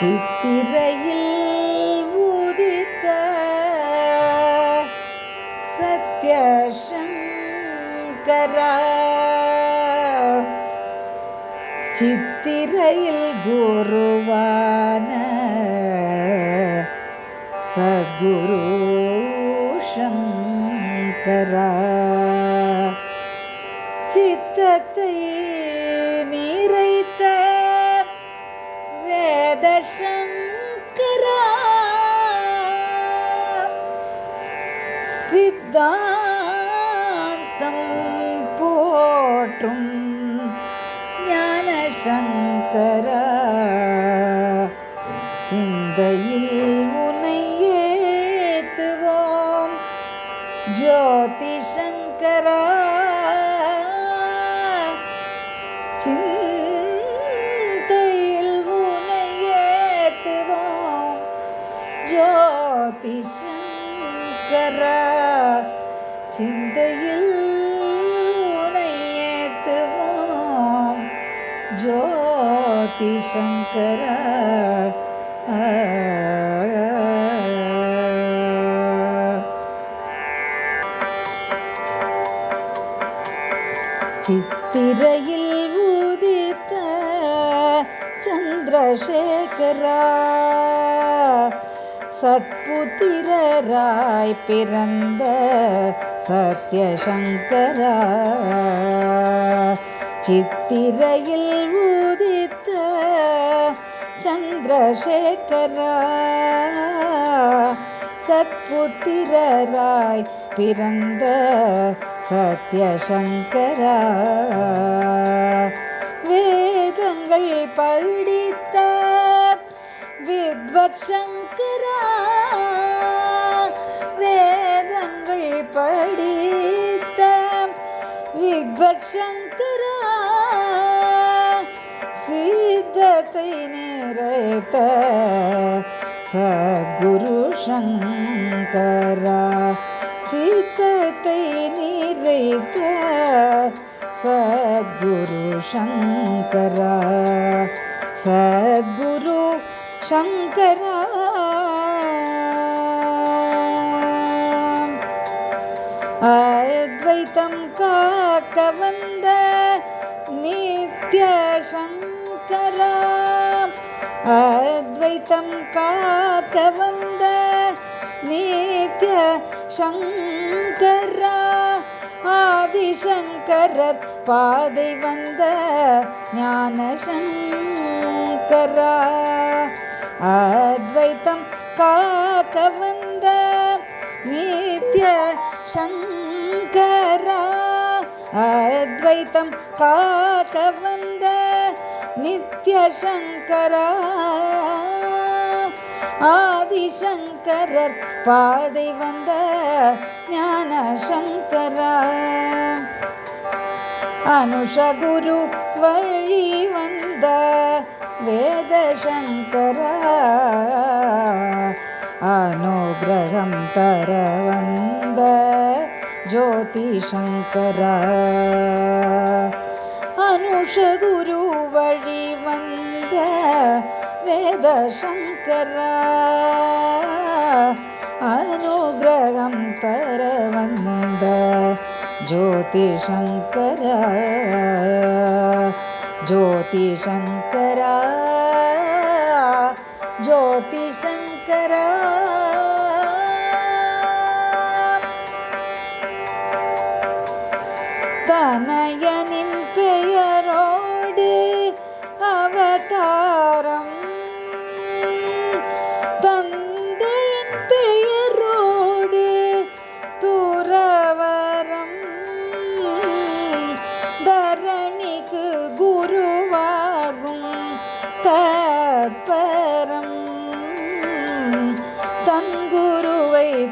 சித்திரையில் உதித்த சத்யசங்கரா. சித்திரையில் குருவான சத்குரு சங்கரா. சித்தத்தை நீரை வேத சங்கரா சித்தாந்தம் போற்றும் ஞான சங்கரா சிந்தையில் உனை ஏத்துவோம் சங்கரா சிந்தையில் உனை ஏத்துவோம். ஜோதி சங்கரா சித்திரையில் உதித்த சந்திரசேகரா. சத்புத்திரராய் பிறந்த சத்யசங்கரா சித்திரையில் உதித்த சந்திரசேகரா சத்புத்திரராய் பிறந்த சத்யசங்கரா வேதங்கள் படித்த வித்வத் சங்கரா வேதங்கள் படித்த வித்வத் சங்கரா சித்தத்தை நிறைத்த சத்குரு சங்கரா சித்தத்தை நிறைத்த சத்குரு சங்கரா சத்குரு சங்கரா அத்வைத்தம் காக்க வந்த நித்ய சங்கரா அத்வைத்தம் காக்க வந்த நித்ய சங்கரா ஆதிசங்கரர் பாதை வந்த ஞான சங்கரா அத்வைத்தம் காக்க வந்த நித்ய சங்கரா. அத்வைத்தம் காக்க வந்த நித்ய சங்கரா. ஆதிசங்கரர் பாதை வந்த ஞான சங்கரா அனுஷகுரு வழி வந்த வேதசங்கரா. சங்கரா அனுகிரகம் தர வந்த ஜோதி சங்கரா அனுஷகுரு வழி வந்த வேத தனயனின் பெயரோடு அவதாரம். தந்தையின் பெயரோடு துறவரம். தரணிக்கு குருவாகும் தற்பரம் தன்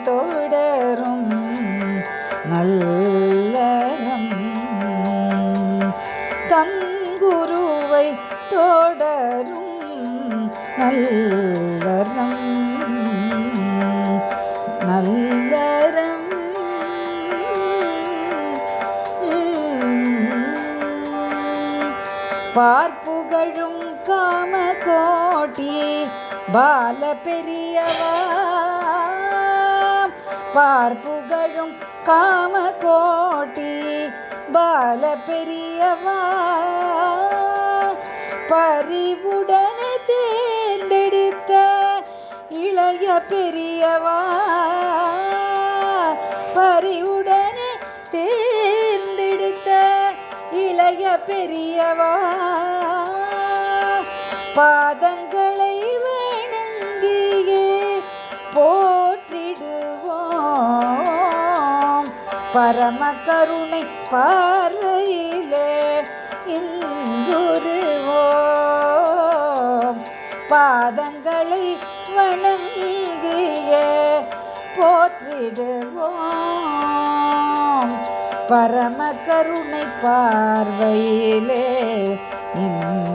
தொடரும் நல்ல நல்லரம் நல்லரம் பார்ப்புகழும் காம கோட்டி பால பெரியவா பார்ப்புகழும் காம கோட்டி பால பெரியவா பறிவுடனே இளைய பெரியவா பறிவுடனே தேர்ந்தெடுத்த இளைய பெரியவா பாதங்களை வணங்கியே போற்றிடுவோம். பரம கருணை பார்வையிலே இங்குருவோம் பாதங்களை வணங்கிய போற்றிடுவோம். பரம கருணை பார்வையிலே இங்குருவோம்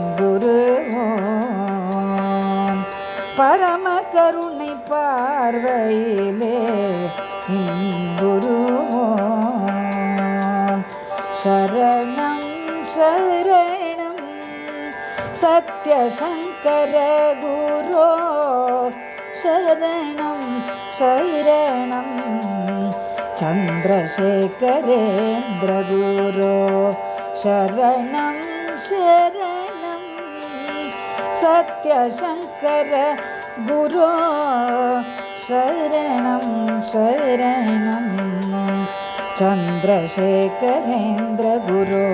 பரம கருணை பார்வையிலே இங்குருவோம் சரணம் சரணம் सत्यशङ्करगुरु शरणं शरणं चन्द्रशेखरेन्द्रगुरो शरणं शरणं सत्यशङ्करगुरु शरणं शरणं चन्द्रशेखरेन्द्रगुरो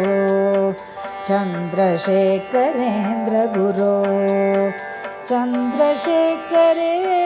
चन्द्रशेखरेन्द्रगुरो। चन्द्रशेखरे